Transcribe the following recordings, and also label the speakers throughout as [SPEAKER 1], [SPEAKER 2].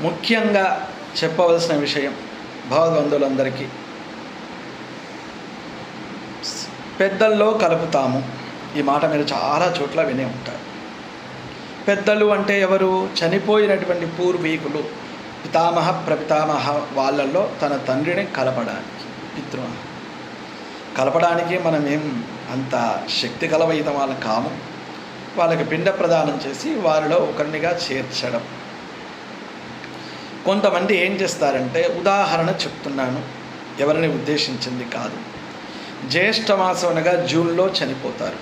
[SPEAKER 1] ముఖ్యంగా చెప్పవలసిన విషయం భగవద్బంధువులందరికీ పెద్దల్లో కలుపుతాము. ఈ మాట మీరు చాలా చోట్ల వినే ఉంటారు. పెద్దలు అంటే ఎవరు? చనిపోయినటువంటి పూర్వీకులు పితామహ ప్రపితామహ వాళ్ళల్లో తన తండ్రిని కలపడానికి పితృ కలపడానికి మనం ఏం అంత శక్తి కలవయితం వాళ్ళ కాము. వాళ్ళకి పిండ ప్రదానం చేసి వారిలో ఒకరినిగా చేర్చడం. కొంతమంది ఏం చేస్తారంటే ఉదాహరణ చెప్తున్నాను. ఎవరిని ఉద్దేశించింది కాదు. జ్యేష్ఠమాసం అనగా జూన్లో చనిపోతారు.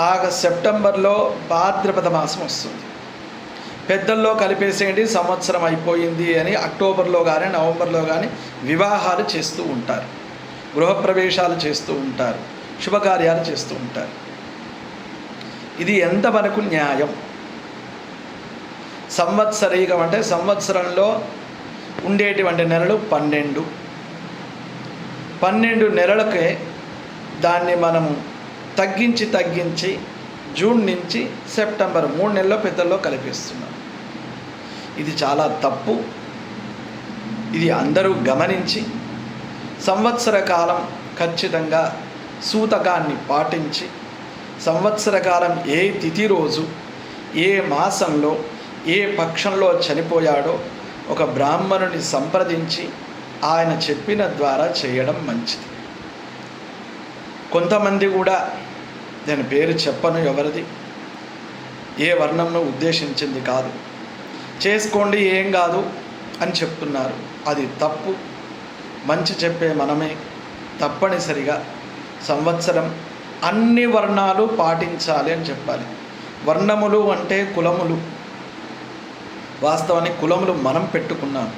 [SPEAKER 1] ఆగస్ట్ సెప్టెంబర్లో భాద్రపద మాసం వస్తుంది. పెద్దల్లో కలిపేసేయండి సంవత్సరం అయిపోయింది అని అక్టోబర్లో కానీ నవంబర్లో కానీ వివాహాలు చేస్తూ ఉంటారు. గృహప్రవేశాలు చేస్తూ ఉంటారు. శుభకార్యాలు చేస్తూ ఉంటారు. ఇది ఎంతవరకు న్యాయం? సంవత్సరీకం అంటే సంవత్సరంలో ఉండేటువంటి నెలలు పన్నెండు. పన్నెండు నెలలకే దాన్ని మనము తగ్గించి తగ్గించి జూన్ నుంచి సెప్టెంబర్ మూడు నెలల్లో పెద్దల్లో కలిపిస్తున్నాం. ఇది చాలా తప్పు. ఇది అందరూ గమనించి సంవత్సర కాలం ఖచ్చితంగా సూతకాన్ని పాటించి సంవత్సర కాలం ఏ తిథి రోజు ఏ మాసంలో ఏ పక్షంలో చనిపోయాడో ఒక బ్రాహ్మణుని సంప్రదించి ఆయన చెప్పిన ద్వారా చేయడం మంచిది. కొంతమంది కూడా నేను పేరు చెప్పను ఎవరిది? ఏ వర్ణంను ఉద్దేశించింది కాదు. చేసుకోండి ఏం కాదు అని చెప్తున్నారు. అది తప్పు. మంచి చెప్పే మనమే తప్పనిసరిగా సంవత్సరం అన్ని వర్ణాలు పాటించాలి అని చెప్పాలి. వర్ణములు అంటే కులములు. వాస్తవానికి కులములు మనం పెట్టుకున్నాం.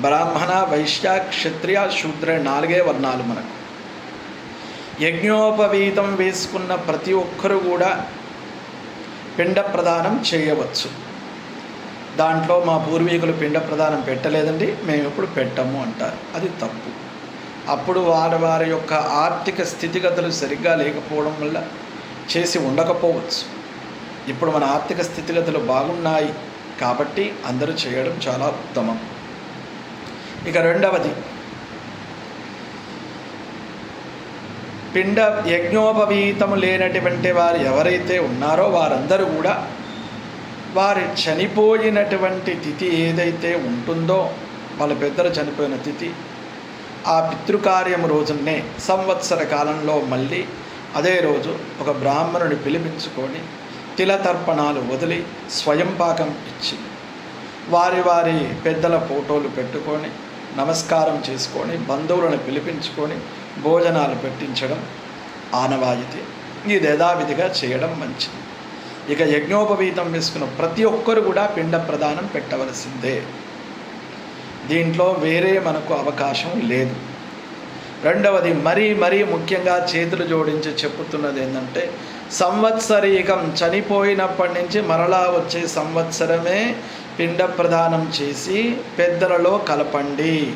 [SPEAKER 1] బ్రాహ్మణ వైశ్య క్షత్రియ శూద్ర నాలుగే వర్ణాలు మనకు. యజ్ఞోపవీతం వేసుకున్న ప్రతి ఒక్కరు కూడా పిండ ప్రదానం చేయవచ్చు. దాంట్లో మా పూర్వీకులు పిండ ప్రదానం పెట్టలేదండి మేము ఇప్పుడు పెట్టము అంటారు. అది తప్పు. అప్పుడు వారి వారి యొక్క ఆర్థిక స్థితిగతులు సరిగ్గా లేకపోవడం వల్ల చేసి ఉండకపోవచ్చు. ఇప్పుడు మన ఆర్థిక స్థితిగతులు బాగున్నాయి కాబట్టి అందరూ చేయడం చాలా ఉత్తమం. ఇక రెండవది. పిండ యజ్ఞోపవీతము లేనటువంటి వారు ఎవరైతే ఉన్నారో వారందరూ కూడా వారి చనిపోయినటువంటి తిథి ఏదైతే ఉంటుందో వాళ్ళ పెద్దలు చనిపోయిన తిథి ఆ పితృకార్యం రోజునే సంవత్సర కాలంలో మళ్ళీ అదే రోజు ఒక బ్రాహ్మణుని పిలిపించుకొని తిలతర్పణాలు వదిలి స్వయం పాకం ఇచ్చి వారి వారి పెద్దల ఫోటోలు పెట్టుకొని నమస్కారం చేసుకొని బంధువులను పిలిపించుకొని భోజనాలు పెట్టించడం ఆనవాయితీ. ఇది యథావిధిగా చేయడం మంచిది. ఇక యజ్ఞోపవీతం వేసుకున్న ప్రతి ఒక్కరు కూడా పిండ ప్రదానం పెట్టవలసిందే. దీంట్లో వేరే మనకు అవకాశం లేదు. రెండవది మరీ మరీ ముఖ్యంగా చేతులు జోడించి చెప్పుతున్నది ఏంటంటే సంవత్సరీకం చనిపోయినప్పటి నుంచి మరలా వచ్చే సంవత్సరమే పిండ ప్రదానం చేసి పెద్దలలో కలపండి.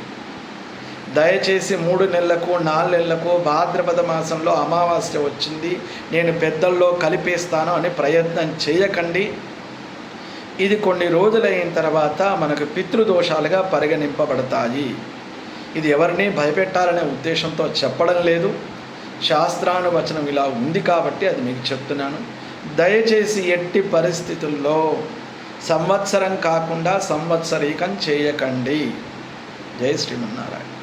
[SPEAKER 1] దయచేసి మూడు నెలలకు నాలుగు నెలలకు భాద్రపద మాసంలో అమావాస్య వచ్చింది. నేను పెద్దల్లో కలిపేస్తాను అని ప్రయత్నం చేయకండి. ఇది కొన్ని రోజులైన తర్వాత మనకు పితృదోషాలుగా పరిగణింపబడతాయి. ఇది ఎవరిని భయపెట్టాలనే ఉద్దేశంతో చెప్పడం లేదు. శాస్త్రానువచనం ఇలా ఉంది కాబట్టి అది మీకు చెప్తున్నాను. దయచేసి ఎట్టి పరిస్థితుల్లో సంవత్సరం కాకుండా సంవత్సరీకం చేయకండి. జై శ్రీమన్నారాయణ.